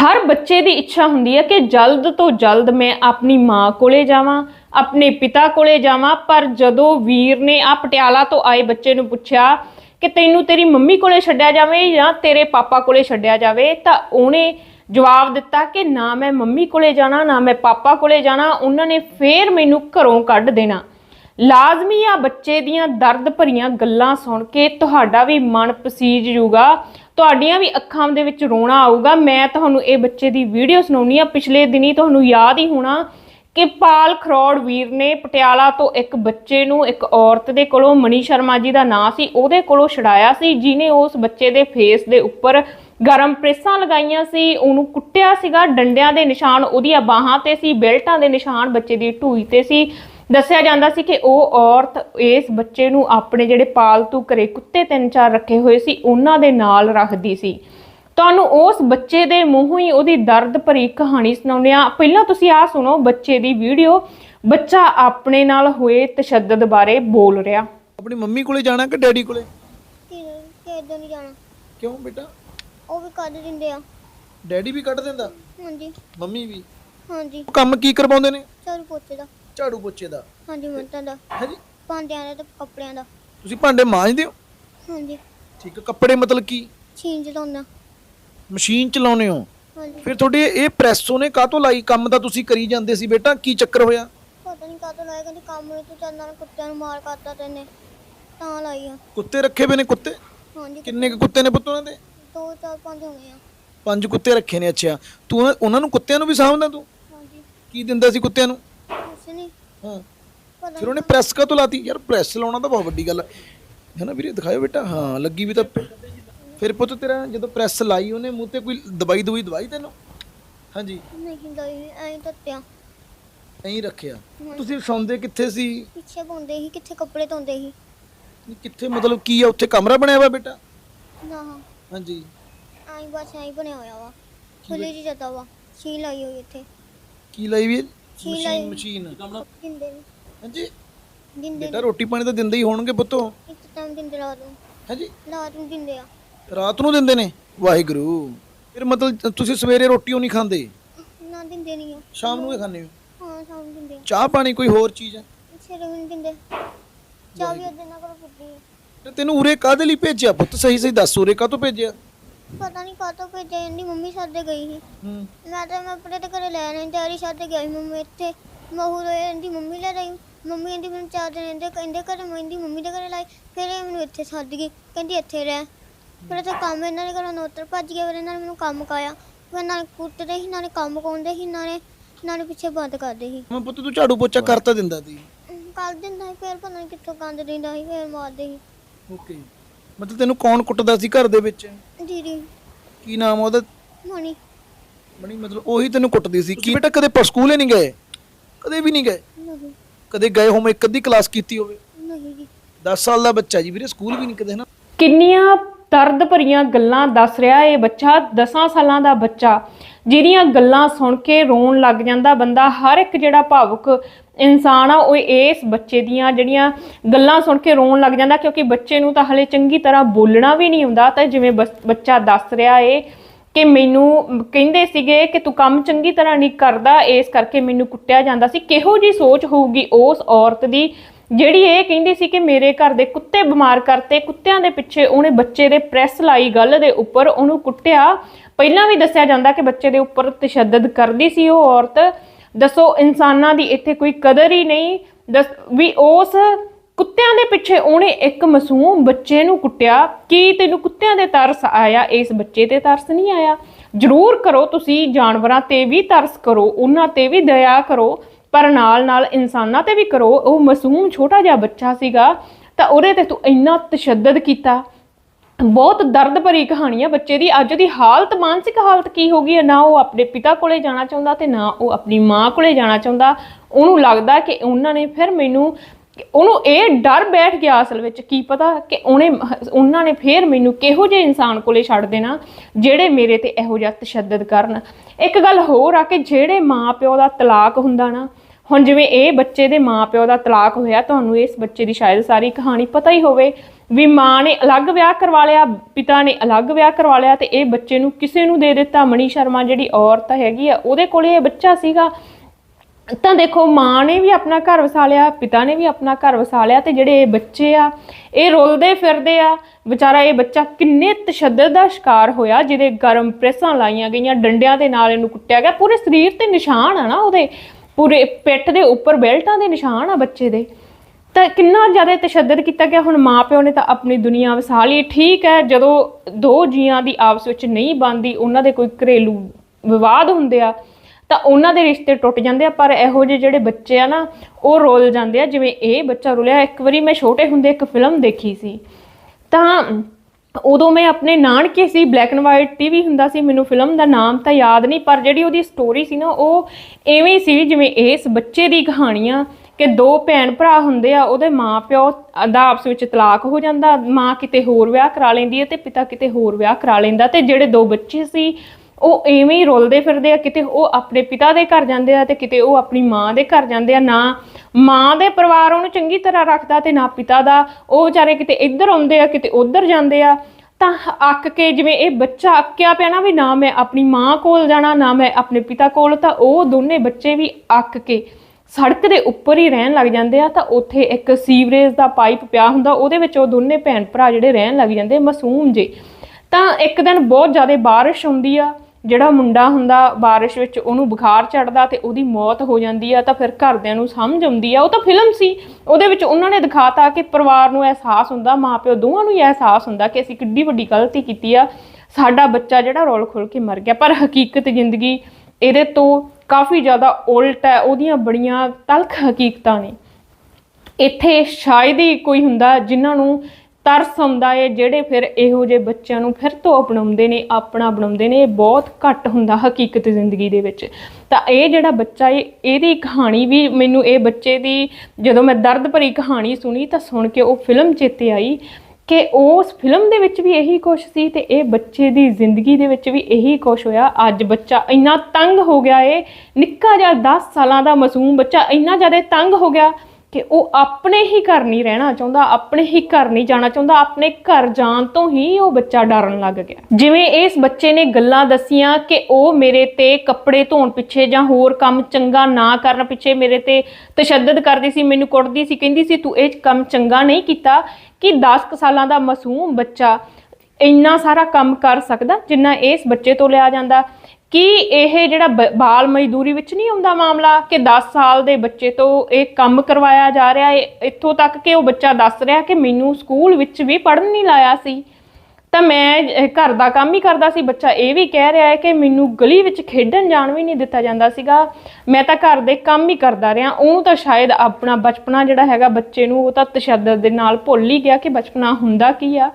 ਹਰ ਬੱਚੇ ਦੀ ਇੱਛਾ ਹੁੰਦੀ ਹੈ ਕਿ ਜਲਦ ਤੋਂ ਜਲਦ ਮੈਂ ਆਪਣੀ ਮਾਂ ਕੋਲੇ ਜਾਵਾਂ, ਆਪਣੇ ਪਿਤਾ ਕੋਲੇ ਜਾਵਾਂ, ਪਰ ਜਦੋਂ ਵੀਰ ਨੇ ਆ ਪਟਿਆਲਾ ਤੋਂ ਆਏ ਬੱਚੇ ਨੂੰ ਪੁੱਛਿਆ ਕਿ ਤੈਨੂੰ ਤੇਰੀ ਮੰਮੀ ਕੋਲੇ ਛੱਡਿਆ ਜਾਵੇ ਜਾਂ ਤੇਰੇ ਪਾਪਾ ਕੋਲੇ ਛੱਡਿਆ ਜਾਵੇ, ਤਾਂ ਉਹਨੇ ਜਵਾਬ ਦਿੱਤਾ ਕਿ ਨਾ ਮੈਂ ਮੰਮੀ ਕੋਲੇ ਜਾਣਾ, ਨਾ ਮੈਂ ਪਾਪਾ ਕੋਲੇ ਜਾਣਾ, ਉਹਨਾਂ ਨੇ ਫੇਰ ਮੈਨੂੰ ਘਰੋਂ ਕੱਢ ਦੇਣਾ। ਲਾਜ਼ਮੀ ਆ ਬੱਚੇ ਦੀਆਂ ਦਰਦ ਭਰੀਆਂ ਗੱਲਾਂ ਸੁਣ ਕੇ, ਤੁਹਾਡਾ ਵੀ ਮਨ ਪਸੀਜ ਜੂਗਾ। ਤੁਹਾਡੀਆਂ ਵੀ ਅੱਖਾਂ ਦੇ ਵਿੱਚ ਰੋਣਾ ਆਊਗਾ। ਮੈਂ ਤੁਹਾਨੂੰ ਇਹ ਬੱਚੇ ਦੀ ਵੀਡੀਓ ਸੁਣਾਉਣੀ ਆ ਪਿਛਲੇ ਦਿਨੀ ਤੁਹਾਨੂੰ ਯਾਦ ਹੀ ਹੋਣਾ ਕਿ ਪਾਲ ਖਰੋੜ ਵੀਰ ਨੇ ਪਟਿਆਲਾ ਤੋਂ ਇੱਕ ਬੱਚੇ ਨੂੰ, ਇੱਕ ਔਰਤ ਦੇ ਕੋਲੋਂ ਮਨੀ ਸ਼ਰਮਾ ਜੀ ਦਾ ਨਾਂ ਸੀ, ਉਹਦੇ ਕੋਲੋਂ ਛਡਾਇਆ ਸੀ ਜਿਨੇ ਉਸ ਬੱਚੇ ਦੇ ਫੇਸ ਦੇ ਉੱਪਰ ਗਰਮ ਪ੍ਰੈਸਾਂ ਲਗਾਈਆਂ ਸੀ, ਉਹਨੂੰ ਕੁੱਟਿਆ ਸੀਗਾ, ਡੰਡਿਆਂ ਦੇ ਨਿਸ਼ਾਨ ਉਹਦੀਆਂ ਬਾਹਾਂ ਤੇ ਸੀ, ਬੈਲਟਾਂ ਦੇ ਨਿਸ਼ਾਨ ਬੱਚੇ ਦੀ ਢੂਈ ਤੇ ਸੀ। ਦੱਸਿਆ ਜਾਂਦਾ ਸੀ ਕਿ ਉਹ ਔਰਤ ਇਸ ਬੱਚੇ ਨੂੰ ਆਪਣੇ ਜਿਹੜੇ ਪਾਲਤੂ ਘਰੇ ਕੁੱਤੇ ਤਿੰਨ ਚਾਰ ਰੱਖੇ ਹੋਏ ਸੀ ਉਹਨਾਂ ਦੇ ਨਾਲ ਰੱਖਦੀ ਸੀ। ਤੁਹਾਨੂੰ ਉਸ ਬੱਚੇ ਦੇ ਮੂੰਹੋਂ ਹੀ ਉਹਦੀ ਦਰਦ ਭਰੀ ਕਹਾਣੀ ਸੁਣਾਉਂਦੇ ਆ ਪਹਿਲਾਂ ਤੁਸੀਂ ਆਹ ਸੁਣੋ ਬੱਚੇ ਦੀ ਵੀਡੀਓ। ਬੱਚਾ ਆਪਣੇ ਨਾਲ ਹੋਏ ਤਸ਼ੱਦਦ ਬਾਰੇ ਬੋਲ ਰਿਹਾ। ਆਪਣੀ ਮੰਮੀ ਕੋਲੇ ਜਾਣਾ ਕਿ ਡੈਡੀ ਕੋਲੇ? ਕਿਦੋਂ ਨਹੀਂ ਜਾਣਾ। ਕਿਉਂ ਬੇਟਾ? ਉਹ ਵੀ ਕੱਢ ਦਿੰਦੇ ਆ। ਡੈਡੀ ਵੀ ਕੱਢ ਦਿੰਦਾ? ਹਾਂਜੀ। ਮੰਮੀ ਵੀ? ਹਾਂਜੀ। ਕੰਮ ਕੀ ਕਰਵਾਉਂਦੇ ਨੇ? ਝਾੜੂ ਪੋਚੇ ਦਾ ਝਾੜੂ ਪੋਚੇ ਦਾ। ਹਾਂਜੀ ਮੰਤਾਂ ਦਾ। ਹਾਂਜੀ? ਭਾਂਡਿਆਂ ਦਾ ਤੇ ਕੱਪੜਿਆਂ ਦਾ। ਤੁਸੀਂ ਭਾਂਡੇ ਮਾਂਜਦੇ ਹੋ? ਹਾਂਜੀ। ਠੀਕ ਹੈ ਕੱਪੜੇ ਮਤਲਬ ਕੀ? ਛੀਂਜ ਲਾਉਂਦਾ ਮਸ਼ੀਨ ਚਲਾਉਨੇ ਹੋ? ਹਾਂਜੀ। ਫਿਰ ਤੁਹਾਡੇ ਇਹ ਪ੍ਰੈਸ ਉਹਨੇ ਕਾਹਤੋਂ ਲਾਈ? ਕੰਮ ਤਾਂ ਤੁਸੀਂ ਕਰੀ ਜਾਂਦੇ ਸੀ ਬੇਟਾ ਕੀ ਚੱਕਰ ਹੋਇਆ? ਪਤਾ ਨਹੀਂ ਕਾਹਤੋਂ ਲਾਇਆ ਕਹਿੰਦੀ ਕੰਮ ਨੂੰ ਤੂੰ ਚੱਲਣਾ ਨਾ ਕੁੱਤਿਆਂ ਨੂੰ ਮਾਰ ਕਰਤਾ ਤੈਨੇ। ਤਾਂ ਲਾਈ ਆ। ਕੁੱਤੇ ਰੱਖੇ ਹੋਏ ਨੇ ਕੁੱਤੇ? ਹਾਂਜੀ। ਕਿੰਨੇ ਕੁ ਕੁੱਤੇ ਨੇ ਪੁੱਤ ਉਹਨਾਂ ਦੇ? ਦੋ ਚਾਰ ਪੰਜ ਹੋ ਗਏ ਆ। ਪੰਜ ਕੁੱਤੇ ਰੱਖੇ ਨੇ ਅੱਛਾ। ਤੂੰ ਉਹਨਾਂ- ਨੂੰ ਕੁੱਤਿਆਂ ਨੂੰ ਵੀ ਸਾਂਭਦਾ ਤੂੰ? ਹਾਂਜੀ। ਕੀ ਦਿੰਦਾ ਸੀ ਕੁੱਤਿਆਂ ਨੂੰ? ਨਹੀਂ ਹਾਂ। ਪਤਾ ਫਿਰ ਉਹਨੇ ਪ੍ਰੈਸ ਕਾਹਤੋਂ ਲਾਤੀ? ਯਾਰ ਪ੍ਰੈਸ ਲਾਉਣਾ ਤਾਂ ਬਹੁਤ ਵੱਡੀ ਗੱਲ ਹੈ। ਹੈ ਨਾ ਵੀਰੇ ਦਿਖਾਓ ਬੇਟਾ। ਹਾਂ ਲੱਗੀ ਵੀ ਤਾਂ ਫਿਰ ਪੁੱਤ ਤੇਰਾ ਜਦੋਂ ਪ੍ਰੈਸ ਲਾਈ ਉਹਨੇ ਮੂੰਹ ਤੇ ਕੋਈ ਦਵਾਈ ਦਵਾਈ ਦਵਾਈ ਤੈਨੂੰ? ਹਾਂਜੀ। ਨਹੀਂ ਲਾਈ ਐਂ ਤੱਤਿਆ ਐਂ ਰੱਖਿਆ। ਤੁਸੀਂ ਸੌਂਦੇ ਕਿੱਥੇ ਸੀ? ਪਿੱਛੇ ਪਾਉਂਦੇ ਸੀ ਕਿੱਥੇ ਕੱਪੜੇ ਧੋਂਦੇ ਸੀ। ਕਿੱਥੇ? ਮਤਲਬ ਕੀ ਆ? ਉੱਥੇ ਕਮਰਾ ਬਣਿਆ ਹੋਇਆ ਬੇਟਾ? ਨਾ। ਹਾਂਜੀ। ਐਂ ਬਸ ਐਂ ਬਣਿਆ ਹੋਇਆ ਵਾ। ਖੁੱਲੀ ਜੀ ਜਤਾ ਵਾ। ਛੀ ਲਾਈ ਹੋਈ ਇੱਥੇ। ਕੀ ਲਾਈ ਵੀ? Machine machine. ਦਿੰਦੇ ਨੀ। ਹਾਂਜੀ। ਦਿੰਦੇ ਬੇਟਾ ਰੋਟੀ ਪਾਣੀ ਤਾਂ ਦਿੰਦੇ ਹੀ ਹੋਣਗੇ ਪੁੱਤੋ। ਇੱਕ ਟਾਈਮ ਦਿੰਦੇ ਰਾਤ ਨੂੰ। ਹਾਂਜੀ। ਰਾਤ ਨੂੰ ਦਿੰਦੇ ਆ। ਰਾਤ ਨੂੰ ਦਿੰਦੇ ਨੇ? ਵਾਹਿਗੁਰੂ। ਫਿਰ ਮਤਲਬ ਤੁਸੀਂ ਸਵੇਰੇ ਰੋਟੀ ਉਹ ਨਹੀਂ ਖਾਂਦੇ? ਨਾ ਦਿੰਦੇ ਨਹੀਂ ਆ। ਸ਼ਾਮ ਨੂੰ ਹੀ ਖਾਂਦੇ ਹੋ? ਹਾਂ ਸ਼ਾਮ ਨੂੰ ਦਿੰਦੇ ਆ। ਚਾਹ ਪਾਣੀ ਕੋਈ ਹੋਰ ਚੀਜ਼ ਹੈ ਸਿਰੇ ਵੀ ਨਹੀਂ ਦਿੰਦੇ। ਚਾਹ ਵੀ ਅੱਧੇ ਨਾ ਕਰੋ ਫਿਰਦੀ ਆ ਤੇ ਤੈਨੂੰ ਉਰੇ ਕਾਹਦੇ ਲਈ ਭੇਜਿਆ ਪੁੱਤ? ਸਹੀ ਸਹੀ ਦੱਸ ਉਰੇ ਕਾਹਤੋਂ ਭੇਜਿਆ? ਪਤਾ ਨਹੀਂ ਕਾਹਤੋਂ ਭੇਜਿਆ ਜਾਂਦੀ ਮੰਮੀ ਸਾਡੇ ਗਈ ਸੀ। ਹੂੰ। ਮੈਂ ਤਾਂ ਮੈਂ ਆਪਣੇ ਤੇ ਘਰੇ ਲੈ ਆਣੀ ਤਿਆਰੀ ਸਾਡੇ ਗਈ ਮੰਮੀ ਇੱਥੇ। ਮਹੂ ਰੋਏ ਜਾਂਦੀ ਮੰਮੀ ਲੈ ਰਹੀ ਮੰਮੀ ਕਹਿੰਦੀ ਮੈਨੂੰ ਚਾਰ ਦਿਨ ਰਹਿੰਦੇ ਕਹਿੰਦੇ ਘਰੇ ਮੈਂ ਕਹਿੰਦੀ ਮੰਮੀ ਦੇ ਘਰੇ ਲਾਈ ਫਿਰ ਇਹ ਮੈਨੂੰ ਇੱਥੇ ਛੱਡ ਗਈ। ਕਹਿੰਦੀ ਇੱਥੇ ਰਹਿ। ਫਿਰ ਇੱਥੇ ਕੰਮ ਇਹਨਾਂ ਨੇ ਘਰੋਂ ਨੋਤਰ ਭੱਜ ਗਿਆ ਫਿਰ ਇਹਨਾਂ ਨੇ ਮੈਨੂੰ ਕੰਮ ਕਾਇਆ। ਫਿਰ ਨਾਲ ਕੁੱਟਦੇ ਸੀ ਨਾਲੇ ਕੰਮ ਕਾਉਂਦੇ ਸੀ ਨਾਲੇ ਨਾਲੇ ਪਿੱਛੇ ਬੰਦ ਕਰਦੇ ਸੀ। ਮੈਂ ਪੁੱਤ ਤੂੰ ਝਾੜੂ ਪੋਚਾ ਕਰਤਾ ਦਿੰਦਾ ਸੀ। ਕਰ ਦਿੰਦਾ ਸੀ ਫਿਰ ਪਤਾ ਨਹੀਂ ਕਿੱਥੋਂ ਗੰਦ ਦਿੰਦਾ ਸੀ ਫਿਰ ਮਾਰਦੇ ਸੀ। ਓਕੇ। ਮਤਲਬ ਤੈਨੂੰ ਕੌਣ ਕੁੱਟਦਾ ਸੀ ਘਰ ਦੇ ਵਿੱਚ? ਦੀਦੀ। ਕੀ ਨਾਮ ਆ ਉਹਦਾ? ਮਣੀ ਬਣੀ ਮਤਲਬ ਉਹੀ ਤੈਨੂੰ ਕੁੱਟਦੀ ਸੀ। ਕੀ ਬੇਟਾ ਕਦੇ ਪ- ਸਕੂਲੇ ਨਹੀਂ ਗਏ? ਕਦੇ ਵੀ ਨਹੀਂ ਗਏ? ਨਹੀਂ। ਕਦੇ ਗਏ ਹੋਵੇਂ ਇੱਕ ਅੱਧੀ ਕਲਾਸ ਕੀਤੀ ਹੋਵੇ? ਨਹੀਂ ਜੀ। 10 ਸਾਲ ਦਾ ਬੱਚਾ ਜੀ ਵੀਰੇ ਸਕੂਲ ਵੀ ਨਹੀਂ ਕਦੇ ਨਾ ਕਿੰਨੀਆਂ ਦਰਦ ਭਰੀਆਂ ਗੱਲਾਂ ਦੱਸ ਰਿਹਾ ਇਹ ਬੱਚਾ 10 ਸਾਲਾਂ ਦਾ ਬੱਚਾ। ਜਿਹਦੀਆਂ ਗੱਲਾਂ ਸੁਣ ਕੇ ਰੋਣ ਲੱਗ ਜਾਂਦਾ ਬੰਦਾ, ਹਰ ਇੱਕ ਜਿਹੜਾ ਭਾਵੁਕ ਇਨਸਾਨ ਆ, ਉਹ ਇਸ ਬੱਚੇ ਦੀਆਂ ਜਿਹੜੀਆਂ ਗੱਲਾਂ ਸੁਣ ਕੇ ਰੋਣ ਲੱਗ ਜਾਂਦਾ, ਕਿਉਂਕਿ ਬੱਚੇ ਨੂੰ ਤਾਂ ਹਲੇ ਚੰਗੀ ਤਰ੍ਹਾਂ ਬੋਲਣਾ ਵੀ ਨਹੀਂ ਆਉਂਦਾ। ਤਾਂ ਜਿਵੇਂ ਬਸ- ਬੱਚਾ ਦੱਸ ਰਿਹਾ ਏ ਕਿ ਮੈਨੂੰ ਕਹਿੰਦੇ ਸੀਗੇ ਕਿ ਤੂੰ ਕੰਮ ਚੰਗੀ ਤਰ੍ਹਾਂ ਨਹੀਂ ਕਰਦਾ, ਇਸ ਕਰਕੇ ਮੈਨੂੰ ਕੁੱਟਿਆ ਜਾਂਦਾ ਸੀ। ਕਿਹੋ ਜੀ ਸੋਚ ਹੋਊਗੀ ਉਸ ਔਰਤ ਦੀ? ਜਿਹੜੀ ਇਹ ਕਹਿੰਦੀ ਸੀ ਕਿ ਮੇਰੇ ਘਰ ਦੇ ਕੁੱਤੇ ਬਿਮਾਰ ਕਰਤੇ, ਕੁੱਤਿਆਂ ਦੇ ਪਿੱਛੇ ਉਹਨੇ ਬੱਚੇ ਦੇ ਪ੍ਰੈਸ ਲਾਈ ਗੱਲ ਦੇ ਉੱਪਰ, ਉਹਨੂੰ ਕੁੱਟਿਆ। ਪਹਿਲਾਂ ਵੀ ਦੱਸਿਆ ਜਾਂਦਾ ਕਿ ਬੱਚੇ ਦੇ ਉੱਪਰ ਤਸ਼ੱਦਦ ਕਰਦੀ ਸੀ ਉਹ ਔਰਤ। ਦੱਸੋ ਇਨਸਾਨਾਂ ਦੀ ਇੱਥੇ ਕੋਈ ਕਦਰ ਹੀ ਨਹੀਂ। ਦੱਸ ਵੀ ਉਸ ਕੁੱਤਿਆਂ ਦੇ ਪਿੱਛੇ ਉਹਨੇ ਇੱਕ ਮਾਸੂਮ ਬੱਚੇ ਨੂੰ ਕੁੱਟਿਆ। ਕੀ ਤੈਨੂੰ ਕੁੱਤਿਆਂ ਦੇ ਤਰਸ ਆਇਆ? ਇਸ ਬੱਚੇ ਤੇ ਤਰਸ ਨਹੀਂ ਆਇਆ। ਜ਼ਰੂਰ ਕਰੋ ਤੁਸੀਂ, ਜਾਨਵਰਾਂ ਤੇ ਵੀ ਤਰਸ ਕਰੋ, ਉਹਨਾਂ ਤੇ ਵੀ ਦਇਆ ਕਰੋ। ਪਰ ਨਾਲ ਨਾਲ ਇਨਸਾਨਾਂ ਤੇ ਵੀ ਕਰੋ, ਉਹ ਮਾਸੂਮ ਛੋਟਾ ਜਿਹਾ ਬੱਚਾ ਸੀਗਾ, ਤਾਂ ਉਹਦੇ ਤੇ ਤੂੰ ਇੰਨਾ ਤਸ਼ੱਦਦ ਕੀਤਾ। ਬਹੁਤ ਦਰਦ ਭਰੀ ਕਹਾਣੀ ਆ ਬੱਚੇ ਦੀ। ਅੱਜ ਦੀ ਹਾਲਤ, ਮਾਨਸਿਕ ਹਾਲਤ ਕੀ ਹੋ ਗਈ ਹੈ? ਨਾ ਉਹ ਆਪਣੇ ਪਿਤਾ ਕੋਲੇ ਜਾਣਾ ਚਾਹੁੰਦਾ ਤੇ ਨਾ ਉਹ ਆਪਣੀ ਮਾਂ ਕੋਲੇ ਜਾਣਾ ਚਾਹੁੰਦਾ। ਉਹਨੂੰ ਲੱਗਦਾ ਕਿ ਉਹਨਾਂ ਨੇ ਫਿਰ ਮੈਨੂੰ, ਉਹਨੂੰ ਇਹ ਡਰ ਬੈਠ ਗਿਆ ਅਸਲ ਵਿੱਚ। ਕੀ ਪਤਾ ਕਿ ਉਹਨੇ, ਉਹਨਾਂ ਨੇ ਫੇਰ ਮੈਨੂੰ ਕਿਹੋ ਜਿਹੇ ਇਨਸਾਨ ਕੋਲੇ ਛੱਡ ਦੇਣਾ, ਜਿਹੜੇ ਮੇਰੇ ਤੇ ਇਹੋ ਜਿਹਾ ਤਸ਼ੱਦਦ ਕਰਨ। ਇੱਕ ਗੱਲ ਹੋਰ ਆ ਕਿ ਜਿਹੜੇ ਮਾਂ ਪਿਓ ਦਾ ਤਲਾਕ ਹੁੰਦਾ ਨਾ ਹੁਣ ਜਿਵੇਂ ਇਹ ਬੱਚੇ ਦੇ ਮਾਪਿਓ ਦਾ ਤਲਾਕ ਹੋਇਆ, ਤੁਹਾਨੂੰ ਇਸ ਬੱਚੇ ਦੀ ਸ਼ਾਇਦ ਸਾਰੀ ਕਹਾਣੀ ਪਤਾ ਹੀ ਹੋਵੇ ਵੀ ਮਾਂ ਨੇ ਅਲੱਗ ਵਿਆਹ ਕਰਵਾ ਲਿਆ, ਪਿਤਾ ਨੇ ਅਲੱਗ ਵਿਆਹ ਕਰਵਾ ਲਿਆ ਤੇ ਇਹ ਬੱਚੇ ਨੂੰ ਕਿਸੇ ਨੂੰ ਦੇ ਦਿੱਤਾ। ਮਣੀ ਸ਼ਰਮਾ ਜਿਹੜੀ ਔਰਤ ਹੈਗੀ ਆ, ਉਹਦੇ ਕੋਲੇ ਇਹ ਬੱਚਾ ਸੀਗਾ। ਤਾਂ ਦੇਖੋ, ਮਾਂ ਨੇ ਵੀ ਆਪਣਾ ਘਰ ਵਸਾ ਲਿਆ ਪਿਤਾ ਨੇ ਵੀ ਆਪਣਾ ਘਰ ਵਸਾ ਲਿਆ ਤੇ ਜਿਹੜੇ ਇਹ ਬੱਚੇ ਆ, ਇਹ ਰੁਲਦੇ ਫਿਰਦੇ ਆ। ਵਿਚਾਰਾ ਇਹ ਬੱਚਾ ਕਿੰਨੇ ਤਸ਼ੱਦਦ ਦਾ ਸ਼ਿਕਾਰ ਹੋਇਆ, ਜਿਹਦੇ ਗਰਮ ਪ੍ਰੈਸਾਂ ਲਾਈਆਂ ਗਈਆਂ, ਡੰਡਿਆਂ ਦੇ ਨਾਲ ਇਹਨੂੰ ਕੁੱਟਿਆ ਗਿਆ। ਪੂਰੇ ਸਰੀਰ ਤੇ ਨਿਸ਼ਾਨ ਆ ਨਾ ਉਹਦੇ। ਪੂਰੇ ਪਿੱਠ ਦੇ ਉੱਪਰ ਬੈਲਟਾਂ ਦੇ ਨਿਸ਼ਾਨ ਆ ਬੱਚੇ ਦੇ। ਤਾਂ ਕਿੰਨਾ ਜ਼ਿਆਦਾ ਤਸ਼ੱਦਦ ਕੀਤਾ ਗਿਆ ਹੁਣ ਮਾਪਿਓ ਨੇ ਤਾਂ ਆਪਣੀ ਦੁਨੀਆ ਵਸਾ ਲਈ। ਠੀਕ ਹੈ, ਜਦੋਂ ਦੋ ਜੀਆਂ ਦੀ ਆਪਸ ਵਿੱਚ ਨਹੀਂ ਬਣਦੀ, ਉਹਨਾਂ ਦੇ ਕੋਈ ਘਰੇਲੂ ਵਿਵਾਦ ਹੁੰਦੇ ਆ, ਤਾਂ ਉਹਨਾਂ ਦੇ ਰਿਸ਼ਤੇ ਟੁੱਟ ਜਾਂਦੇ ਆ। ਪਰ ਇਹੋ ਜਿਹੇ ਜਿਹੜੇ ਬੱਚੇ ਆ ਨਾ, ਉਹ ਰੋਲ ਜਾਂਦੇ ਆ। ਜਿਵੇਂ ਇਹ ਬੱਚਾ ਰੁਲਿਆ, ਇੱਕ ਵਾਰੀ ਮੈਂ ਛੋਟੇ ਹੁੰਦੇ ਇੱਕ ਫਿਲਮ ਦੇਖੀ ਸੀ। ਤਾਂ ਉਦੋਂ ਮੈਂ ਆਪਣੇ ਨਾਨਕੇ ਸੀ ਬਲੈਕ ਐਂਡ ਵਾਈਟ ਟੀਵੀ ਹੁੰਦਾ ਸੀ, ਮੈਨੂੰ ਫਿਲਮ ਦਾ ਨਾਮ ਤਾਂ ਯਾਦ ਨਹੀਂ, ਪਰ ਜਿਹੜੀ ਉਹਦੀ ਸਟੋਰੀ ਸੀ ਨਾ, ਉਹ ਐਵੇਂ ਸੀ, ਜਿਵੇਂ ਇਸ ਬੱਚੇ ਦੀ ਕਹਾਣੀਆਂ ਕਿ ਦੋ ਭੈਣ ਭਰਾ ਹੁੰਦੇ ਆ, ਉਹਦੇ ਮਾਪਿਓ ਦਾ ਆਪਸ ਵਿੱਚ ਤਲਾਕ ਹੋ ਜਾਂਦਾ, ਮਾਂ ਕਿਤੇ ਹੋਰ ਵਿਆਹ ਕਰਾ ਲੈਂਦੀ ਹੈ ਤੇ ਪਿਤਾ ਕਿਤੇ ਹੋਰ ਵਿਆਹ ਕਰਾ ਲੈਂਦਾ, ਤੇ ਜਿਹੜੇ ਦੋ ਬੱਚੇ ਸੀ ਉਹ ਐਵੇਂ ਹੀ ਰੁਲਦੇ ਫਿਰਦੇ ਆ, ਕਿਤੇ ਉਹ ਆਪਣੇ ਪਿਤਾ ਦੇ ਘਰ ਜਾਂਦੇ ਆ ਤੇ ਕਿਤੇ ਉਹ ਆਪਣੀ ਮਾਂ ਦੇ ਘਰ ਜਾਂਦੇ ਆ। ਨਾ ਮਾਂ ਦੇ ਪਰਿਵਾਰ ਉਹਨੂੰ ਚੰਗੀ ਤਰ੍ਹਾਂ ਰੱਖਦਾ ਤੇ ਨਾ ਪਿਤਾ ਦਾ। ਉਹ ਵਿਚਾਰੇ ਕਿਤੇ ਇੱਧਰ ਆਉਂਦੇ ਆ, ਕਿਤੇ ਉੱਧਰ ਜਾਂਦੇ ਆ। ਤਾਂ ਅੱਕ ਕੇ ਜਿਵੇਂ ਇਹ ਬੱਚਾ ਅੱਕਿਆ ਪਿਆ ਨਾ ਵੀ ਨਾ ਮੈਂ ਆਪਣੀ ਮਾਂ ਕੋਲ ਜਾਣਾ, ਨਾ ਮੈਂ ਆਪਣੇ ਪਿਤਾ ਕੋਲ, ਤਾਂ ਉਹ ਦੋਨੇ ਬੱਚੇ ਵੀ ਅੱਕ ਕੇ ਸੜਕ ਦੇ ਉੱਪਰ ਹੀ ਰਹਿਣ ਲੱਗ ਜਾਂਦੇ ਆ। ਤਾਂ ਉੱਥੇ ਇੱਕ ਸੀਵਰੇਜ ਦਾ ਪਾਈਪ ਪਿਆ ਹੁੰਦਾ, ਉਹਦੇ ਵਿੱਚ ਉਹ ਦੋਨੇ ਭੈਣ ਭਰਾ ਜਿਹੜੇ ਰਹਿਣ ਲੱਗ ਜਾਂਦੇ ਮਾਸੂਮ ਜੇ। ਤਾਂ ਇੱਕ ਦਿਨ ਬਹੁਤ ਜ਼ਿਆਦਾ ਬਾਰਿਸ਼ ਹੁੰਦੀ ਆ ਜਿਹੜਾ ਮੁੰਡਾ ਹੁੰਦਾ ਬਾਰਿਸ਼ ਵਿੱਚ ਉਹਨੂੰ ਬੁਖਾਰ ਚੜਦਾ ਤੇ ਉਹਦੀ ਮੌਤ ਹੋ ਜਾਂਦੀ ਆ, ਤਾਂ ਫਿਰ ਘਰਦਿਆਂ ਨੂੰ ਸਮਝ ਆਉਂਦੀ ਆ। ਉਹ ਤਾਂ ਫਿਲਮ ਸੀ। ਉਹਦੇ ਵਿੱਚ ਉਹਨਾਂ ਨੇ ਦਿਖਾਤਾ ਕਿ ਪਰਿਵਾਰ ਨੂੰ ਅਹਿਸਾਸ ਹੁੰਦਾ, ਮਾਪਿਓ ਦੋਵਾਂ ਨੂੰ ਹੀ ਅਹਿਸਾਸ ਹੁੰਦਾ ਕਿ ਅਸੀਂ ਕਿੱਡੀ ਵੱਡੀ ਗਲਤੀ ਕੀਤੀ ਆ। ਸਾਡਾ ਬੱਚਾ ਜਿਹੜਾ ਰੋਲ ਖੋਲ ਕੇ ਮਰ ਗਿਆ, ਪਰ ਹਕੀਕਤ ਜ਼ਿੰਦਗੀ ਇਹਦੇ ਤੋਂ ਕਾਫੀ ਜ਼ਿਆਦਾ ਉਲਟ ਹੈ। ਉਹਦੀਆਂ ਬੜੀਆਂ ਤਲਖ ਹਕੀਕਤਾਂ ਨੇ। ਇੱਥੇ ਸ਼ਾਇਦ ਹੀ ਕੋਈ ਹੁੰਦਾ ਜਿਨ੍ਹਾਂ ਨੂੰ ਤਰਸ ਆਉਂਦਾ ਏ, ਜਿਹੜੇ ਫਿਰ ਇਹੋ ਜਿਹੇ ਬੱਚਿਆਂ ਨੂੰ ਫਿਰ ਤੋਂ ਅਪਣਾਉਂਦੇ ਨੇ, ਆਪਣਾ ਬਣਾਉਂਦੇ ਨੇ, ਇਹ ਬਹੁਤ ਘੱਟ ਹੁੰਦਾ ਹਕੀਕਤ ਜ਼ਿੰਦਗੀ ਦੇ ਵਿੱਚ। ਤਾਂ ਇਹ ਜਿਹੜਾ ਬੱਚਾ ਏ, ਇਹਦੀ ਕਹਾਣੀ ਵੀ ਮੈਨੂੰ ਇਹ ਬੱਚੇ ਦੀ, ਜਦੋਂ ਮੈਂ ਦਰਦ ਭਰੀ ਕਹਾਣੀ ਸੁਣੀ ਤਾਂ ਸੁਣ ਕੇ ਉਹ ਫਿਲਮ ਚੇਤੇ ਆਈ ਕਿ ਉਸ ਫਿਲਮ ਦੇ ਵਿੱਚ ਵੀ ਇਹੀ ਕੁਛ ਸੀ ਤੇ ਇਹ ਬੱਚੇ ਦੀ ਜ਼ਿੰਦਗੀ ਦੇ ਵਿੱਚ ਵੀ ਇਹੀ ਕੁਛ ਹੋਇਆ। ਅੱਜ ਬੱਚਾ ਇੰਨਾ ਤੰਗ ਹੋ ਗਿਆ ਏ, ਨਿੱਕਾ ਜਿਹਾ 10 ਸਾਲਾਂ ਦਾ ਮਾਸੂਮ ਬੱਚਾ ਇੰਨਾ ਜ਼ਿਆਦਾ ਤੰਗ ਹੋ ਗਿਆ ਕਿ ਉਹ ਆਪਣੇ ਹੀ ਘਰ ਨਹੀਂ ਰਹਿਣਾ ਚਾਹੁੰਦਾ, ਆਪਣੇ ਹੀ ਘਰ ਨਹੀਂ ਜਾਣਾ ਚਾਹੁੰਦਾ, ਆਪਣੇ ਘਰ ਜਾਣ ਤੋਂ ਹੀ ਉਹ ਬੱਚਾ ਡਰਨ ਲੱਗ ਗਿਆ। ਜਿਵੇਂ ਇਸ ਬੱਚੇ ਨੇ ਗੱਲਾਂ ਦਸੀਆਂ ਕਿ ਉਹ ਮੇਰੇ ਤੇ ਕੱਪੜੇ ਧੋਣ ਪਿੱਛੇ ਜਾਂ ਹੋਰ ਕੰਮ ਚੰਗਾ ਨਾ ਕਰਨ ਪਿੱਛੇ ਮੇਰੇ ਤੇ ਤਸ਼ੱਦਦ ਕਰਦੀ ਸੀ, ਮੈਨੂੰ ਕੁੱਟਦੀ ਸੀ, ਕਹਿੰਦੀ ਸੀ, ਤੂੰ ਇਹ ਕੰਮ ਚੰਗਾ ਨਹੀਂ ਕੀਤਾ ਕਿ 10 ਕੁ ਸਾਲਾਂ ਦਾ ਮਾਸੂਮ ਬੱਚਾ ਇੰਨਾ ਸਾਰਾ ਕੰਮ ਕਰ ਸਕਦਾ ਜਿੰਨਾ ਇਸ ਬੱਚੇ ਤੋਂ ਲਿਆ ਜਾਂਦਾ? ਕੀ ਇਹ ਜਿਹੜਾ ਬ- ਬਾਲ ਮਜ਼ਦੂਰੀ ਵਿੱਚ ਨਹੀਂ ਆਉਂਦਾ ਮਾਮਲਾ ਕਿ 10 ਸਾਲ ਦੇ ਬੱਚੇ ਤੋਂ ਇਹ ਕੰਮ ਕਰਵਾਇਆ ਜਾ ਰਿਹਾ ਹੈ? ਇੱਥੋਂ ਤੱਕ ਕਿ ਉਹ ਬੱਚਾ ਦੱਸ ਰਿਹਾ ਕਿ ਮੈਨੂੰ ਸਕੂਲ ਵਿੱਚ ਵੀ ਪੜ੍ਹਨ ਨਹੀਂ ਲਾਇਆ ਸੀ। ਤਾਂ ਮੈਂ ਅਹ, ਘਰ ਦਾ ਕੰਮ ਹੀ ਕਰਦਾ ਸੀ। ਬੱਚਾ ਇਹ ਵੀ ਕਹਿ ਰਿਹਾ ਹੈ ਕਿ ਮੈਨੂੰ ਗਲੀ ਵਿੱਚ ਖੇਡਣ ਜਾਣ ਵੀ ਨਹੀਂ ਦਿੱਤਾ ਜਾਂਦਾ ਸੀਗਾ। ਮੈਂ ਤਾਂ ਘਰ ਦੇ ਕੰਮ ਹੀ ਕਰਦਾ ਰਿਹਾ। ਉਹਨੂੰ ਤਾਂ ਸ਼ਾਇਦ ਆਪਣਾ ਬਚਪਨਾ ਜਿਹੜਾ ਹੈਗਾ ਬੱਚੇ ਨੂੰ ਉਹ ਤਾਂ ਤਸ਼ੱਦਦ ਦੇ ਨਾਲ ਭੁੱਲ ਹੀ ਗਿਆ ਕਿ ਬਚਪਨਾ ਹੁੰਦਾ ਕੀ ਆ।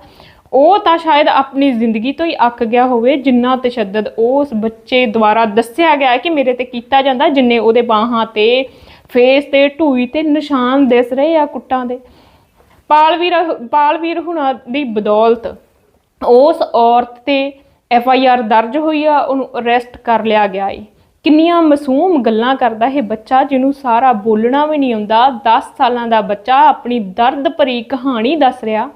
ਉਹ ਤਾਂ ਸ਼ਾਇਦ ਆਪਣੀ ਜ਼ਿੰਦਗੀ ਤੋਂ ਹੀ ਅੱਕ ਗਿਆ ਹੋਵੇ, ਜਿੰਨਾ ਤਸ਼ੱਦਦ ਉਸ ਬੱਚੇ ਦੁਆਰਾ ਦੱਸਿਆ ਗਿਆ ਹੈ ਕਿ ਮੇਰੇ ਤੇ ਕੀਤਾ ਜਾਂਦਾ, ਜਿੰਨੇ ਉਹਦੇ ਬਾਹਾਂ ਤੇ ਫੇਸ ਤੇ, ਢੂਈ ਤੇ ਨਿਸ਼ਾਨ ਦਿਸ ਰਹੇ ਆ ਕੁੱਟਾਂ ਦੇ। ਪਾਲਵੀਰ ਪਾਲਵੀਰ ਹੁਣਾਂ ਦੀ ਬਦੌਲਤ ਉਸ ਔਰਤ ਤੇ ਐਫ ਆਈ ਆਰ ਦਰਜ ਹੋਈ ਆ, ਉਹਨੂੰ ਅਰੈਸਟ ਕਰ ਲਿਆ ਗਿਆ ਏ। ਕਿੰਨੀਆਂ ਮਾਸੂਮ ਗੱਲਾਂ ਕਰਦਾ ਇਹ ਬੱਚਾ, ਜਿਹਨੂੰ ਸਾਰਾ ਬੋਲਣਾ ਵੀ ਨਹੀਂ ਆਉਂਦਾ 10 ਸਾਲਾਂ ਦਾ ਬੱਚਾ ਆਪਣੀ ਦਰਦ ਭਰੀ ਕਹਾਣੀ ਦੱਸ ਰਿਹਾ।